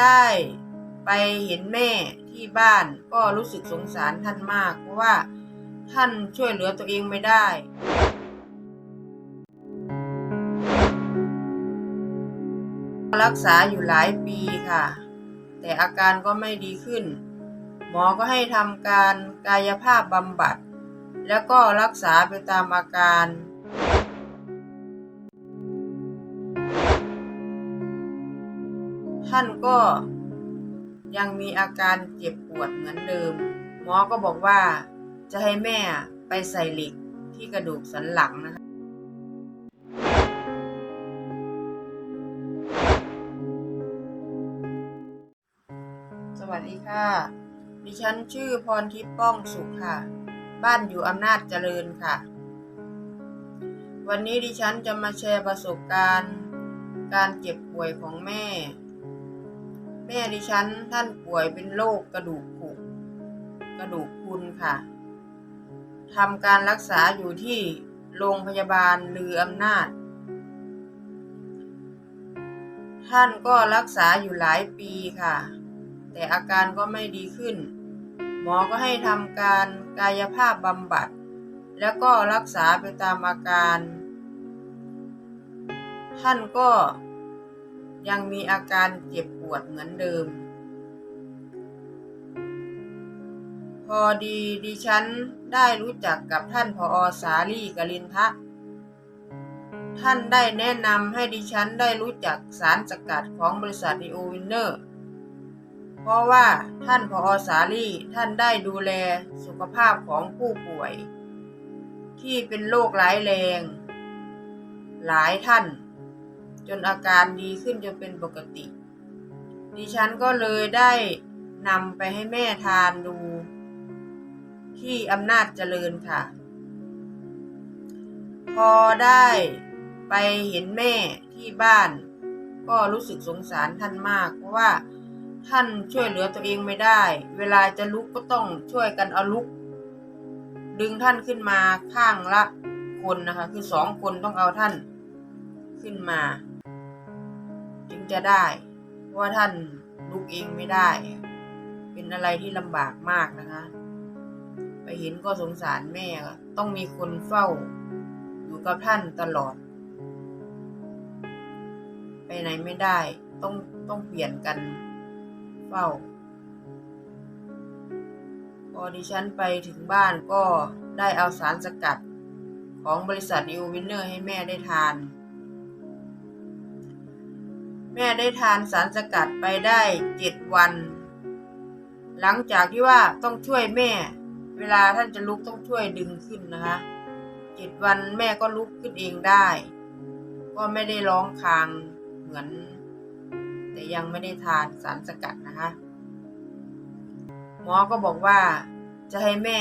ได้ไปเห็นแม่ที่บ้านก็รู้สึกสงสารท่านมาก เพราะว่าท่านช่วยเหลือตัวเองไม่ได้ รักษาอยู่หลายปีค่ะ แต่อาการก็ไม่ดีขึ้น หมอก็ให้ทำการกายภาพบำบัด แล้วก็รักษาไปตามอาการ ท่านก็ยังมีอาการเจ็บปวดเหมือนเดิม หมอก็บอกว่าจะให้แม่ไปใส่เหล็กที่กระดูกสันหลังนะคะสวัสดีค่ะ ดิฉันชื่อพรทิพย์ป้องสุขค่ะ บ้านอยู่อำนาจเจริญค่ะ วันนี้ดิฉันจะมาแชร์ประสบการณ์ การเจ็บป่วยของแม่ แม่ดิฉันท่านป่วยเป็นโรคกระดูกผุกระดูกพรุนค่ะทำการรักษาอยู่ที่โรงพยาบาลลืออำนาจ ท่านก็รักษาอยู่หลายปีค่ะ แต่อาการก็ไม่ดีขึ้น หมอก็ให้ทำการกายภาพบำบัด แล้วก็รักษาไปตามอาการ ท่านก็ ยังมีอาการเจ็บปวดเหมือนเดิม พอดีดิฉันได้รู้จักกับท่านพออสาลีกลินทะ ท่านได้แนะนำให้ดิฉันได้รู้จักสารสกัดของบริษัทดีโอวินเนอร์ เพราะว่าท่านพออสาลีท่านได้ดูแลสุขภาพของผู้ป่วย ที่เป็นโรคร้ายแรง หลายท่าน จนอาการดีขึ้นจนเป็นปกติ ดิฉันก็เลยได้นำไปให้แม่ทานดู ที่อำนาจเจริญค่ะ พอได้ไปเห็นแม่ที่บ้าน ก็รู้สึกสงสารท่านมาก เพราะว่าท่านช่วยเหลือตัวเองไม่ได้ เวลาจะลุกก็ต้องช่วยกันเอาลุก ดึงท่านขึ้นมาข้างละคนนะคะ คือสองคนต้องเอาท่านขึ้นมา จึงจะได้ เพราะว่าท่านลุกเองไม่ได้ เป็นอะไรที่ลำบากมากนะคะ ไปเห็นก็สงสารแม่ต้องมีคนเฝ้า อยู่กับท่านตลอด ไปไหนไม่ได้ ต้องต้องเปลี่ยนกันเฝ้า พอดิฉันไปถึงบ้านก็ได้เอาสารสกัดของบริษัทนิววินเนอร์ให้แม่ได้ทาน แม่ได้ทานสารสกัดไปได้เจ็ดวัน หลังจากที่ว่าต้องช่วยแม่ เวลาท่านจะลุกต้องช่วยดึงขึ้นนะคะเจ็ดวันแม่ก็ลุกขึ้นเองได้ ก็ไม่ได้ร้องครางเหมือน แต่ยังไม่ได้ทานสารสกัดนะคะหมอก็บอกว่าจะให้แม่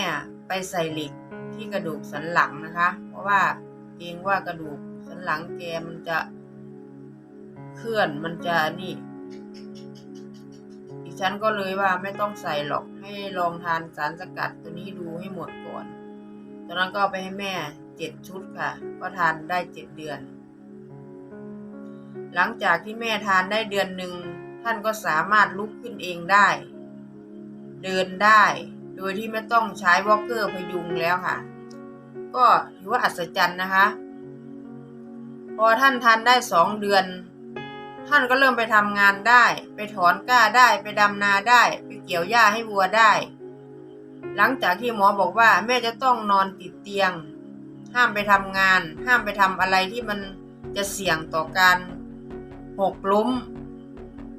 ไปใส่เหล็กที่กระดูกสันหลังนะคะ เพราะว่าเกรงว่ากระดูกสันหลังแกมันจะ ลื่อนมันจะนี่ดิฉันก็เลยว่าไม่ต้องใส่หรอกให้ลองทานสารสกัดตัวนี้ดูให้หมดก่อนตอนนั้นก็ไปให้แม่เจ็ดชุดค่ะ ก็ทานได้เจ็ดเดือน หลังจากที่แม่ทานได้เดือนหนึ่งท่านก็สามารถลุกขึ้นเองได้ เดินได้ โดยที่ไม่ต้องใช้วอลเกอร์พยุงแล้วค่ะ ก็ถือว่าอัศจรรย์นะคะ พอท่านทานได้สองเดือน ท่านก็เริ่มไปทำงานได้ ไปถอนกล้าได้ไปดำนาได้ ไปเกี่ยวหญ้าให้วัวได้ หลังจากที่หมอบอกว่าแม่จะต้องนอนติดเตียง ห้ามไปทำงาน ห้ามไปทำอะไรที่มันจะเสี่ยงต่อการหกล้ม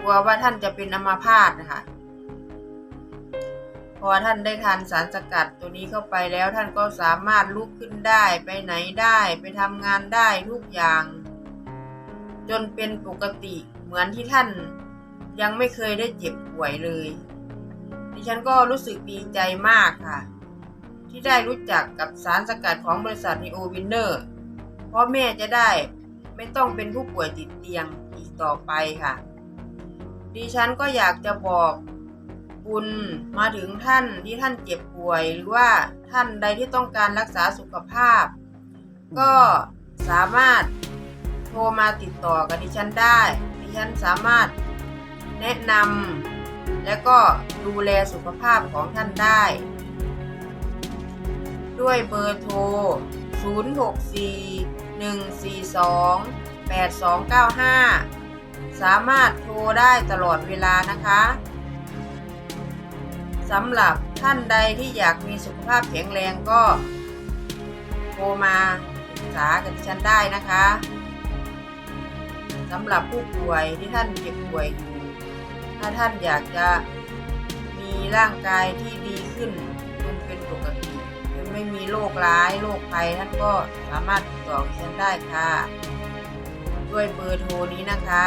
กลัวว่าท่านจะเป็นอัมาพาตนะคะพอท่านได้ทานสารสกัดตัวนี้เข้าไปแล้วท่านก็สามารถลุกขึ้นได้ไปไหนได้ ไปทำงานได้ทุกอย่าง จนเป็นปกติเหมือนที่ท่านยังไม่เคยได้เจ็บป่วยเลย ดิฉันก็รู้สึกดีใจมากค่ะ ที่ได้รู้จักกับสารสกัดของบริษัทนีโอวินเนอร์เพราะแม่จะได้ไม่ต้องเป็นผู้ป่วยติดเตียงอีกต่อไปค่ะ ดิฉันก็อยากจะบอกบุญมาถึงท่านที่ท่านเจ็บป่วย หรือว่าท่านใดที่ต้องการรักษาสุขภาพ ก็สามารถ รมาติดต่อกับดิฉันได้ ดิฉันสามารถแนะนำและก็ดูแลสุขภาพของท่านได้ ด้วยเบอร์โทร 064-142-8295 สามารถโทรได้ตลอดเวลานะคะสำหรับท่านใดที่อยากมีสุขภาพแข็งแรงก็ โทรมาปรึกษากับดิฉันได้นะคะ สำหรับผู้ป่วยที่ท่านเจ็บป่วยอยู่ ถ้าท่านอยากจะมีร่างกายที่ดีขึ้นจนเป็นปกติจนไม่มีโรคร้ายโรคภัยท่านก็สามารถติดต่อดิฉันได้ค่ะ ด้วยเบอร์โทรนี้นะคะ